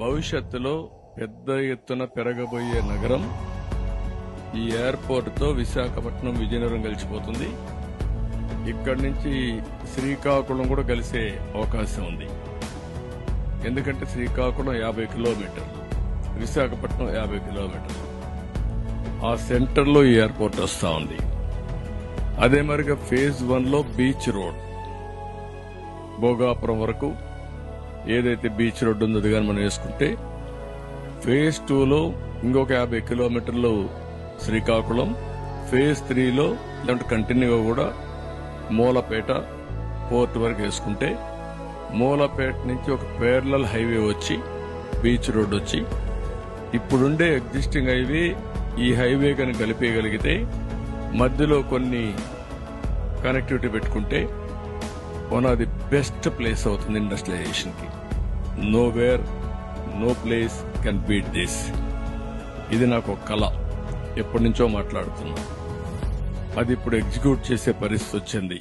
భవిష్యత్తులో పెద్ద ఎత్తున పెరగబోయే నగరం ఈ ఎయిర్పోర్ట్తో విశాఖపట్నం విజయనగరం కలిసిపోతుంది. ఇక్కడి నుంచి శ్రీకాకుళం కూడా కలిసే అవకాశం ఉంది. ఎందుకంటే శ్రీకాకుళం యాభై కిలోమీటర్లు విశాఖపట్నం యాభై కిలోమీటర్లు. ఆ సెంటర్లో ఈ ఎయిర్పోర్ట్ వస్తా ఉంది. అదే మరిగా ఫేజ్ వన్లో బీచ్ రోడ్ భోగాపురం వరకు ఏదైతే బీచ్ రోడ్డు ఉందో అది కానీ మనం వేసుకుంటే ఫేజ్ టూలో ఇంకొక యాభై కిలోమీటర్లు శ్రీకాకుళం ఫేజ్ త్రీలో లేదంటే కంటిన్యూగా కూడా మూలపేట పోర్ట్ వరకు వేసుకుంటే మూలపేట నుంచి ఒక పేర్లల్ హైవే వచ్చి బీచ్ రోడ్ వచ్చి ఇప్పుడుండే ఎగ్జిస్టింగ్ హైవే ఈ హైవే కనుక కలిపేయగలిగితే మధ్యలో కొన్ని కనెక్టివిటీ పెట్టుకుంటే one of the best place అవుతుంది ఇండస్ట్రియలైజేషన్కి nowhere no place can beat this ఇది నాకు ఒక కళ. ఎప్పటి నుంచో మాట్లాడుతున్నా. అది ఇప్పుడు ఎగ్జిక్యూట్ చేసే పరిస్థితి వచ్చింది.